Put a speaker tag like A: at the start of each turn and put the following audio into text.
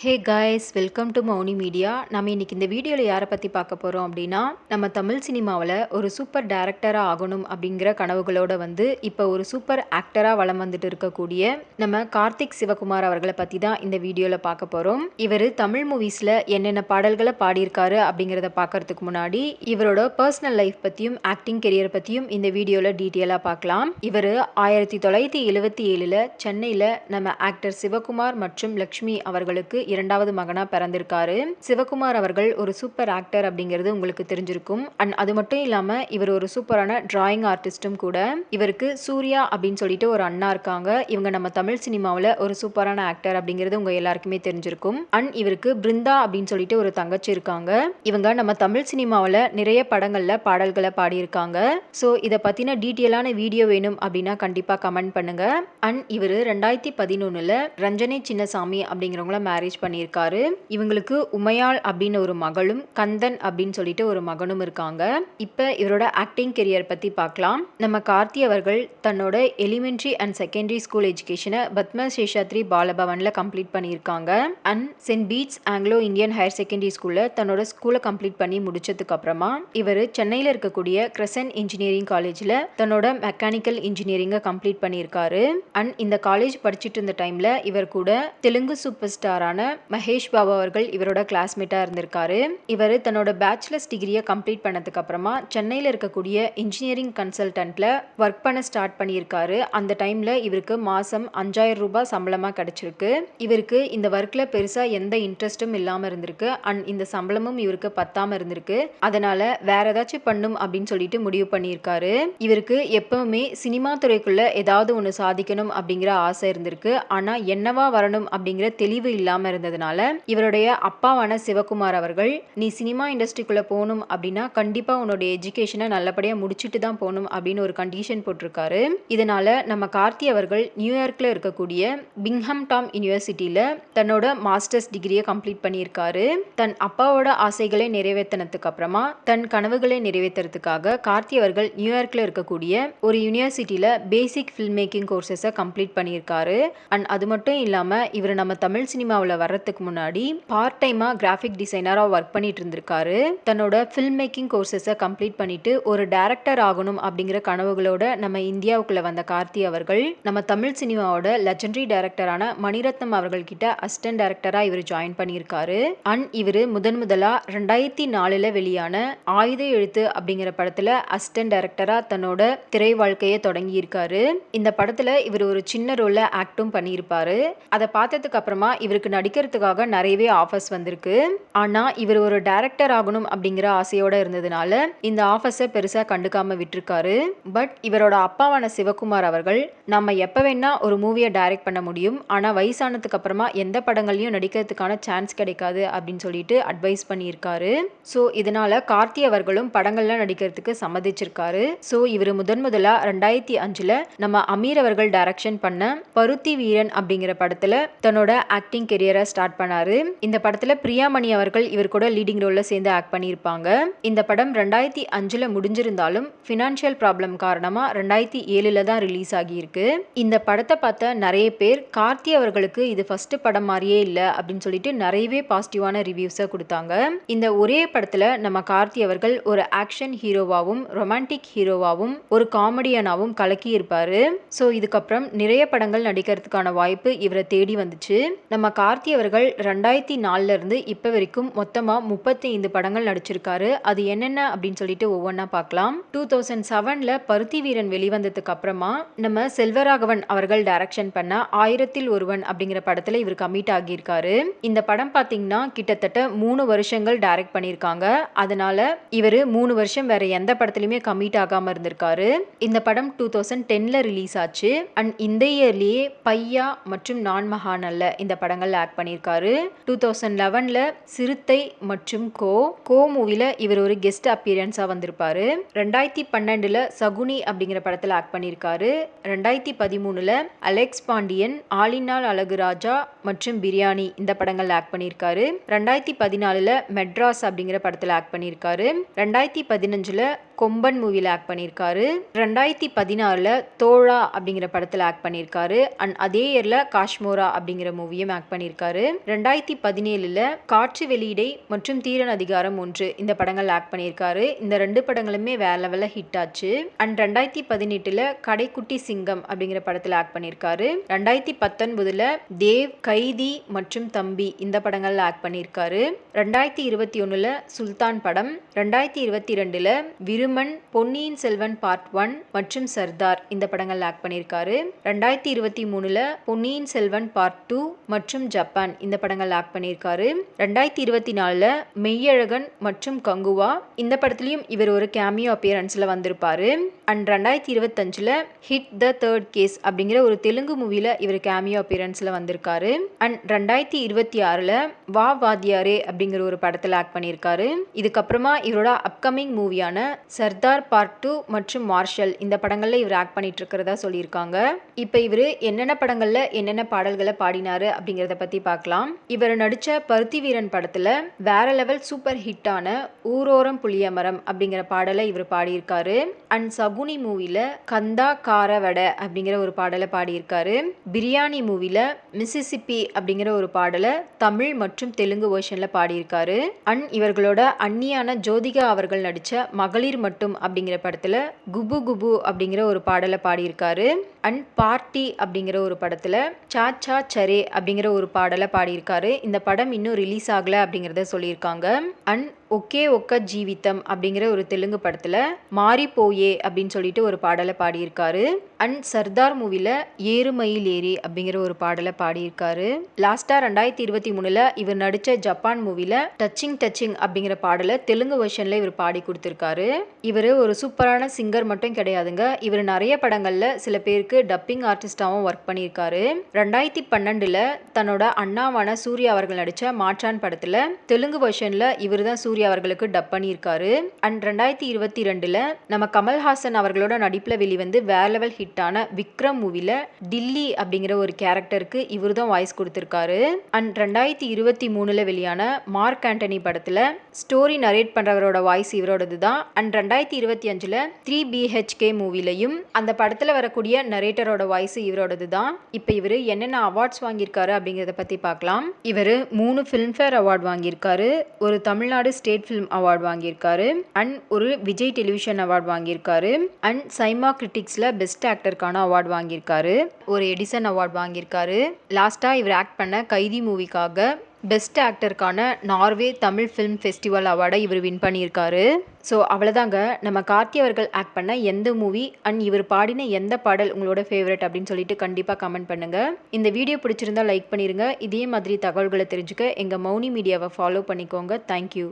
A: Hey guys welcome to Mouni media நம்ம இன்னைக்கு இந்த வீடியோவில் யாரை பற்றி பார்க்க போகிறோம் அப்படின்னா நம்ம தமிழ் சினிமாவில் ஒரு சூப்பர் டேரக்டராக ஆகணும் அப்படிங்கிற கனவுகளோட வந்து இப்போ ஒரு சூப்பர் ஆக்டராக வளம் வந்துட்டு இருக்கக்கூடிய நம்ம கார்த்திக் சிவகுமார் அவர்களை பற்றி தான் இந்த வீடியோவில் பார்க்க போகிறோம் இவர் தமிழ் மூவிஸில் என்னென்ன பாடல்களை பாடியிருக்காரு அப்படிங்கிறத பார்க்கறதுக்கு முன்னாடி இவரோட பர்சனல் லைஃப் பற்றியும் ஆக்டிங் கெரியர் பற்றியும் இந்த வீடியோவில் டீட்டெயிலாக பார்க்கலாம். இவர் ஆயிரத்தி தொள்ளாயிரத்தி எழுபத்தி ஏழில் சென்னையில் நம்ம ஆக்டர் சிவகுமார் மற்றும் லக்ஷ்மி அவர்களுக்கு இரண்டாவது மகனாக பிறந்திருக்காரு. சிவகுமார் அவர்கள் ஒரு சூப்பர் ஆக்டர் அப்படிங்கிறது உங்களுக்கு தெரிஞ்சிருக்கும். அண்ட் அது மட்டும் இல்லாமல் இவர் ஒரு சூப்பரான டிராயிங் ஆர்டிஸ்ட்டும் கூட. இவருக்கு சூர்யா அப்படின்னு சொல்லிட்டு ஒரு அண்ணா இருக்காங்க. இவங்க நம்ம தமிழ் சினிமாவில் ஒரு சூப்பரான ஆக்டர் அப்படிங்கிறது உங்க எல்லாருக்குமே தெரிஞ்சிருக்கும். அண்ட் இவருக்கு பிருந்தா அப்படின்னு சொல்லிட்டு ஒரு தங்கச்சி இருக்காங்க. இவங்க நம்ம தமிழ் சினிமாவில் நிறைய படங்களில் பாடல்களை பாடியிருக்காங்க. ஸோ இதை பற்றின டீட்டெயிலான வீடியோ வேணும் அப்படின்னா கண்டிப்பாக கமெண்ட் பண்ணுங்க. அண்ட் இவர் ரெண்டாயிரத்தி பதினொன்னுல ரஞ்சனி சின்னசாமி அப்படிங்கிறவங்கள மேரேஜ் பண்ணியிருக்காரு. இவங்களுக்கு உமையாள் அப்படின்னு ஒரு மகளும் கந்தன் அப்படின்னு சொல்லிட்டு ஒரு மகனும் இருக்காங்க. இப்போ இவரோட ஆக்டிங் கெரியர் பற்றி பார்க்கலாம். நம்ம கார்த்தி அவர்கள் தன்னோட எலிமெண்ட்ரி அண்ட் செகண்டரி ஸ்கூல் எஜுகேஷனை பத்ம சேஷாத்ரி பாலபவனில் கம்ப்ளீட் பண்ணியிருக்காங்க. And saint Bede's Anglo Indian higher secondary ஸ்கூலில் தன்னோட ஸ்கூலை கம்ப்ளீட் பண்ணி முடிச்சதுக்கு அப்புறமா இவர் சென்னையில் இருக்கக்கூடிய கிரசன் இன்ஜினியரிங் காலேஜில் தன்னோட மெக்கானிக்கல் இன்ஜினியரிங்கை கம்ப்ளீட் பண்ணியிருக்காரு. அண்ட் இந்த காலேஜ் படிச்சுட்டு இருந்த டைமில் இவர் கூட தெலுங்கு சூப்பர் ஸ்டாரான மகேஷ் பாபு அவர்கள் இவரோட கிளாஸ்மேட்டாக இருந்திருக்காரு. இவர் தன்னோட பேச்சுலர்ஸ் டிகிரியை கம்ப்ளீட் பண்ணதுக்கு அப்புறமா சென்னையில் இருக்கக்கூடிய இன்ஜினியரிங் கன்சல்டன்ட்ல ஒர்க் பண்ண ஸ்டார்ட் பண்ணியிருக்காரு. அந்த டைம்ல இவருக்கு மாசம் அஞ்சாயிரம் ரூபாய் சம்பளமாக கிடைச்சிருக்கு. இவருக்கு இந்த ஒர்க்ல பெருசாக எந்த இன்ட்ரெஸ்ட்டும் இல்லாமல் இருந்திருக்கு. அண்ட் இந்த சம்பளமும் இவருக்கு பத்தாமல் இருந்திருக்கு. அதனால வேற ஏதாச்சும் பண்ணும் அப்படின்னு சொல்லிட்டு முடிவு பண்ணியிருக்காரு. இவருக்கு எப்பவுமே சினிமா துறைக்குள்ள ஏதாவது ஒன்று சாதிக்கணும் அப்படிங்கிற ஆசை இருந்திருக்கு. ஆனால் என்னவா வரணும் அப்படிங்கிற தெளிவு இல்லாமல் இல்லாம இருந்ததுனால இவருடைய அப்பாவான சிவகுமார் அவர்கள் நீ சினிமா இண்டஸ்ட்ரிக்குள்ள போகணும் அப்படின்னா கண்டிப்பா உன்னோட எஜுகேஷனை நல்லபடியா முடிச்சுட்டு தான் போகணும் அப்படின்னு ஒரு கண்டிஷன் போட்டிருக்காரு. இதனால நம்ம கார்த்தி அவர்கள் நியூயார்க்ல இருக்கக்கூடிய பிங்ஹம் டாம் யூனிவர்சிட்டியில தன்னோட மாஸ்டர்ஸ் டிகிரியை கம்ப்ளீட் பண்ணியிருக்காரு. தன் அப்பாவோட ஆசைகளை நிறைவேற்றினதுக்கு அப்புறமா தன் கனவுகளை நிறைவேற்றுறதுக்காக கார்த்தி அவர்கள் நியூயார்க்ல இருக்கக்கூடிய ஒரு யூனிவர்சிட்டியில பேசிக் ஃபில்ம் மேக்கிங் கோர்சஸை கம்ப்ளீட் பண்ணியிருக்காரு. அண்ட் அது மட்டும் இல்லாம இவர் நம்ம தமிழ் சினிமாவில் வர்றதுக்கு முன்னாடி பார்ட் டைமாக கிராஃபிக் டிசைனராக ஒர்க் பண்ணிட்டு இருந்திருக்காரு. தன்னோட ஃபில்ம் மேக்கிங் கோர்சஸை கம்ப்ளீட் பண்ணிட்டு ஒரு டேரக்டர் ஆகணும் அப்படிங்கிற கனவுகளோட நம்ம இந்தியாவுக்குள்ள வந்த கார்த்தி அவர்கள் நம்ம தமிழ் சினிமாவோட லெஜண்டரி டேரக்டரான மணிரத்னம் அவர்கள் கிட்ட அசிஸ்டன்ட் டேரக்டராக இவர் ஜாயின் பண்ணியிருக்காரு. அண்ட் இவர் முதன் முதலா ரெண்டாயிரத்தி நாலுல வெளியான ஆயுத எழுத்து அப்படிங்கிற படத்தில் அசிஸ்டன்ட் டேரக்டராக தன்னோட திரை வாழ்க்கையை தொடங்கியிருக்காரு. இந்த படத்தில் இவர் ஒரு சின்ன ரோலில் ஆக்டும் பண்ணியிருப்பாரு. அதை பார்த்ததுக்கு அப்புறமா இவருக்கு நடிக்கிறதுக்காக நிறையவே ஆஃபர்ஸ் வந்திருக்கு. ஆனால் இவர் ஒரு டைரக்டர் ஆகணும் அப்படிங்கிற ஆசையோட இருந்ததுனால இந்த ஆஃபர்ஸை பெருசாக கண்டுக்காம விட்டுருக்காரு. பட் இவரோட அப்பாவான சிவகுமார் அவர்கள் நம்ம எப்போ வேணா ஒரு மூவியை டைரக்ட் பண்ண முடியும். ஆனால் வயசானதுக்கு அப்புறமா எந்த படங்கள்லையும் நடிக்கிறதுக்கான சான்ஸ் கிடைக்காது அப்படின்னு சொல்லிட்டு அட்வைஸ் பண்ணியிருக்காரு. ஸோ இதனால கார்த்தி அவர்களும் படங்கள்லாம் நடிக்கிறதுக்கு சம்மதிச்சிருக்காரு. ஸோ இவர் முதன் முதலாக ரெண்டாயிரத்தி அஞ்சில் நம்ம அமீர் அவர்கள் டைரக்ஷன் பண்ண பருத்தி வீரன் அப்படிங்கிற படத்தில் தன்னோட ஆக்டிங் கெரியரை ஸ்டார்ட் பண்ணாரு. இந்த படத்துல பிரியாமணி அவர்கள் இவர் கூட லீடிங் ரோல்ல சேர்ந்து ஆக்ட் பண்ணியிருப்பாங்க. இந்த படம் ரெண்டாயிரத்தி அஞ்சுல முடிஞ்சிருந்தாலும் ஃபினான்ஷியல் ப்ராப்ளம் காரணமா ரெண்டாயிரத்தி ஏழுல தான் ரிலீஸ் ஆகியிருக்கு. இந்த படத்தை பார்த்த நிறைய பேர் கார்த்தி அவர்களுக்கு இது ஃபர்ஸ்ட் படம் மாதிரியே இல்லை அப்படின்னு சொல்லிட்டு நிறையவே பாசிட்டிவான ரிவ்யூஸை கொடுத்தாங்க. இந்த ஒரே படத்துல நம்ம கார்த்தி அவர்கள் ஒரு ஆக்ஷன் ஹீரோவாகவும் ரொமான்டிக் ஹீரோவாகவும் ஒரு காமெடியனாகவும் கலக்கி இருப்பாரு ஸோ இதுக்கப்புறம் நிறைய படங்கள் நடிக்கிறதுக்கான வாய்ப்பு இவரை தேடி வந்துச்சு. நம்ம கார்த்தி அவர்கள் ரெண்டாயிரத்தி நாலுலேருந்து இப்போ வரைக்கும் மொத்தமாக முப்பத்தி ஐந்து படங்கள் நடிச்சிருக்காரு. அது என்னென்ன அப்படின்னு சொல்லிட்டு ஒவ்வொன்றா பார்க்கலாம். டூ தௌசண்ட் செவனில் பருத்தி வீரன் வெளிவந்ததுக்கு அப்புறமா நம்ம செல்வராகவன் அவர்கள் டைரக்ஷன் பண்ண ஆயிரத்தில் ஒருவன் அப்படிங்கிற படத்தில் இவர் கமிட் ஆகியிருக்காரு. இந்த படம் பார்த்தீங்கன்னா கிட்டத்தட்ட மூணு வருஷங்கள் டைரக்ட் பண்ணியிருக்காங்க. அதனால இவர் மூணு வருஷம் வேற எந்த படத்துலையுமே கமிட் ஆகாமல் இருந்திருக்காரு. இந்த படம் டூ தௌசண்ட் டென்னில் ரிலீஸ் ஆச்சு. அண்ட் இந்த இயர்லேயே பையா மற்றும் நான் மகானல்ல இந்த படங்கள் ஆக்ட் பண்ணியிருக்காரு. டூ தௌசண்ட் லெவனில் சிறுத்தை மற்றும் கோ. கோ மூவியில் இவர் ஒரு கெஸ்ட் அப்பியரன்ஸாக வந்திருப்பாரு. ரெண்டாயிரத்தி பன்னெண்டுல சகுனி அப்படிங்கிற படத்தில் ஆக்ட் பண்ணியிருக்காரு. ரெண்டாயிரத்தி பதிமூணுல அலெக்ஸ் பாண்டியன் ஆலினால் அழகு ராஜா மற்றும் பிரியாணி இந்த படங்களில் ஆக்ட் பண்ணியிருக்காரு. ரெண்டாயிரத்தி பதினாலில் மெட்ராஸ் அப்படிங்கிற படத்தில் ஆக்ட் பண்ணியிருக்காரு. ரெண்டாயிரத்தி பதினஞ்சில் கொம்பன் மூவியில் ஆக்ட் பண்ணியிருக்காரு. ரெண்டாயிரத்தி பதினாறில் தோழா அப்படிங்கிற படத்தில் ஆக்ட் பண்ணியிருக்காரு. அண்ட் அதே இயரில் காஷ்மோரா அப்படிங்கிற மூவியும் ஆக்ட் பண்ணியிருக்காரு. பண்ணியிருக்காரு ரெண்டாயிரத்தி பதினேழுல காற்று வெளியிடை மற்றும் தீரன் அதிகாரம் ஒன்று இந்த படங்கள் ஆக்ட் பண்ணியிருக்காரு. இந்த ரெண்டு படங்களுமே வேற லெவலில் ஹிட் ஆச்சு. அண்ட் ரெண்டாயிரத்தி பதினெட்டுல கடைக்குட்டி சிங்கம் அப்படிங்கிற படத்தில் ஆக்ட் பண்ணியிருக்காரு. ரெண்டாயிரத்தி பத்தொன்பதுல தேவ் கைதி மற்றும் தம்பி இந்த படங்கள்ல ஆக்ட் பண்ணியிருக்காரு. ரெண்டாயிரத்தி இருபத்தி ஒன்றுல சுல்தான் படம். ரெண்டாயிரத்தி இருபத்தி ரெண்டுல விருமன் பொன்னியின் செல்வன் பார்ட் ஒன் மற்றும் சர்தார் இந்த படங்கள் ஆக்ட் பண்ணியிருக்காரு. ரெண்டாயிரத்தி இருபத்தி மூணுல பொன்னியின் செல்வன் பார்ட் டூ மற்றும் ஜப் ஜப்பான் இந்த படங்கள் ஆக்ட் பண்ணியிருக்காரு. ரெண்டாயிரத்தி இருபத்தி நாலில் மெய்யழகன் மற்றும் கங்குவா இந்த படத்துலையும் இவர் ஒரு கேமியோ அப்பியரன்ஸில் வந்திருப்பார். அண்ட் ரெண்டாயிரத்தி இருபத்தஞ்சில் ஹிட் த தேர்ட் கேஸ் அப்படிங்கிற ஒரு தெலுங்கு மூவியில் இவர் கேமியோ அப்பியரன்ஸில் வந்திருக்காரு. அண்ட் ரெண்டாயிரத்தி இருபத்தி ஆறில் வா வாத்தியாரே அப்படிங்கிற ஒரு படத்தில் ஆக்ட் பண்ணியிருக்காரு. இதுக்கப்புறமா இவரோட அப்கமிங் மூவியான சர்தார் பார்ட் டூ மற்றும் மார்ஷல் இந்த படங்களில் இவர் ஆக்ட் பண்ணிட்டு இருக்கிறதா சொல்லியிருக்காங்க. இப்போ இவர் என்னென்ன படங்களில் என்னென்ன பாடல்களை பாடினாரு அப்படிங்கிறத பற்றி பத்தி பார்க்கலாம். இவர் நடிச்ச பருத்தி வீரன் படத்துல வேற லெவல் சூப்பர் ஹிட்டான ஊரோரம் புளியமரம் அப்படிங்கிற பாடலை இவர் பாடியிருக்காரு. அண்ட் சகுனி மூவியில் கந்தா கார வடை அப்படிங்கிற ஒரு பாடலை பாடியிருக்காரு. பிரியாணி மூவியில் மிசிசிப்பி அப்படிங்கிற ஒரு பாடலை தமிழ் மற்றும் தெலுங்கு வேர்ஷனில் பாடியிருக்காரு. அண்ட் இவர்களோட அந்நியான ஜோதிகா அவர்கள் நடித்த மகளிர் மட்டும் அப்படிங்கிற படத்தில் குபு குபு அப்படிங்கிற ஒரு பாடலை பாடியிருக்காரு. அண்ட் பார்ட்டி அப்படிங்கிற ஒரு படத்துல சாச்சா சரே அப்படிங்கிற ஒரு பாடல் பாடியிருக்காரு. இந்த படம் இன்னும் ரிலீஸ் ஆகல அப்படிங்கிறத சொல்லியிருக்காங்க. அண்ட் ஒக்கே ஒக்க ஜீவித்தம் அப்படிங்கிற ஒரு தெலுங்கு படத்தில் மாறி போயே அப்படின்னு சொல்லிட்டு ஒரு பாடலை பாடியிருக்காரு. அண்ட் சர்தார் மூவியில் ஏறுமயில் ஏரி அப்படிங்கிற ஒரு பாடலை பாடியிருக்காரு. லாஸ்ட்டாக ரெண்டாயிரத்தி இருபத்தி மூணில் இவர் நடித்த ஜப்பான் மூவியில் டச்சிங் டச்சிங் அப்படிங்கிற பாடலை தெலுங்கு வெர்ஷனில் இவர் பாடி கொடுத்துருக்காரு. இவர் ஒரு சூப்பரான சிங்கர் மட்டும் கிடையாதுங்க. இவர் நிறைய படங்களில் சில பேருக்கு டப்பிங் ஆர்டிஸ்டாகவும் ஒர்க் பண்ணியிருக்காரு. ரெண்டாயிரத்தி பன்னெண்டில் தன்னோட அண்ணாவான சூர்யா அவர்கள் நடித்த மாற்றான் படத்தில் தெலுங்கு வெர்ஷனில் இவர் தான் சூர்யா அவர்களுக்கு டப் பண்ணியிருக்காரு. அண்ட் ரெண்டாயிரத்தி இருபத்தி ரெண்டில் நம்ம கமல்ஹாசன் அவர்களோட நடிப்புல வெளிவந்து வேற லெவல் ஹிட்டான விக்ரம் மூவில டில்லி அப்படிங்கிற ஒரு கேரக்டருக்கு இவர் தான் வாய்ஸ் கொடுத்துருக்காரு. அண்ட் ரெண்டாயிரத்தி இருபத்தி மூணுல வெளியான மார்க் ஆண்டனி படத்துல ஸ்டோரி நரேட் பண்றவரோட வாய்ஸ் இவரோடது தான். அண்ட் ரெண்டாயிரத்தி இருபத்தி அஞ்சுல த்ரீ பிஹெச்கே மூவிலையும் அந்த படத்துல வரக்கூடிய நரேட்டரோட வாய்ஸ் இவரோடது தான். இப்போ இவர் என்னென்ன அவார்ட்ஸ் வாங்கியிருக்காரு அப்படிங்கிறத பத்தி பார்க்கலாம். இவர் மூணு ஃபிலிம்ஃபேர் அவார்ட் வாங்கியிருக்காரு. ஒரு தமிழ்நாடு ஸ்டேட் ஃபிலிம் அவார்ட் வாங்கியிருக்காரு. அண்ட் ஒரு விஜய் டெலிவிஷன் அவார்ட் வாங்கியிருக்காரு. அண்ட் சைமா கிரிட்டிக்ஸில் பெஸ்ட் ஆக்டருக்கான அவார்ட் வாங்கியிருக்காரு. ஒரு எடிசன் அவார்ட் வாங்கியிருக்காரு. லாஸ்ட்டாக இவர் ஆக்ட் பண்ண கைதி மூவிக்காக பெஸ்ட் ஆக்டருக்கான நார்வே தமிழ் ஃபிலிம் ஃபெஸ்டிவல் அவார்டை இவர் வின் பண்ணியிருக்காரு. ஸோ அவ்வளோதாங்க நம்ம கார்த்தி அவர்கள் ஆக்ட் பண்ண எந்த மூவி? அண்ட் இவர் பாடின எந்த பாடல் உங்களோட ஃபேவரட் அப்படின்னு சொல்லிட்டு கண்டிப்பாக கமெண்ட் பண்ணுங்கள் இந்த வீடியோ பிடிச்சிருந்தா லைக் பண்ணிடுங்க இதே மாதிரி தகவல்களை தெரிஞ்சுக்க எங்கள் மௌனி மீடியாவை ஃபாலோ பண்ணிக்கோங்க. தேங்க்யூ